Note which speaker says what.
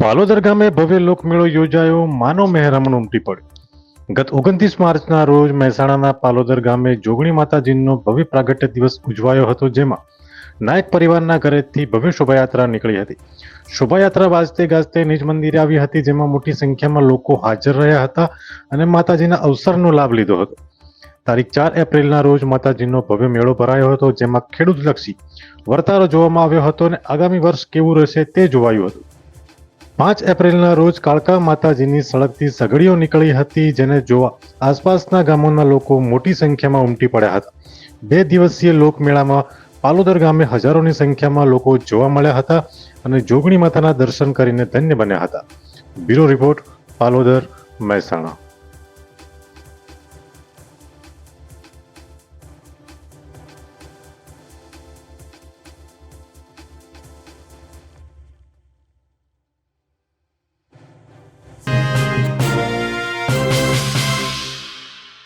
Speaker 1: પાલોદર ગામે ભવ્ય લોકમેળો યોજાયો માનવ મહેરામણ ઉમટી પડ્યો. ગત ઓગણત્રીસ માર્ચના રોજ મહેસાણાના પાલોદર ગામે જોગણી માતાજીનો ભવ્ય પ્રાગટ્ય દિવસ ઉજવાયો હતો, જેમાં નાયક પરિવારના ઘરેથી ભવ્ય શોભાયાત્રા નીકળી હતી. શોભાયાત્રા વાજતે ગાજતે નિજ મંદિરે આવી હતી, જેમાં મોટી સંખ્યામાં લોકો હાજર રહ્યા હતા અને માતાજીના અવસરનો લાભ લીધો હતો. તારીખ ચાર એપ્રિલના રોજ માતાજીનો ભવ્ય મેળો ભરાયો હતો, જેમાં ખેડૂતલક્ષી વર્તારો જોવામાં આવ્યો હતો અને આગામી વર્ષ કેવું રહેશે તે જોવાયું હતું. પાંચ એપ્રિલના રોજ કાળકા માતાજીની સળગતી સગડીઓ નીકળી હતી જેને જોવા આસપાસના ગામોના લોકો મોટી સંખ્યામાં ઉમટી પડ્યા હતા. બે દિવસીય લોકમેળામાં પાલોદર ગામે હજારોની સંખ્યામાં લોકો જોવા મળ્યા હતા અને જોગણી માતાના દર્શન કરીને ધન્ય બન્યા હતા. Bureau report Palodar Mehsana.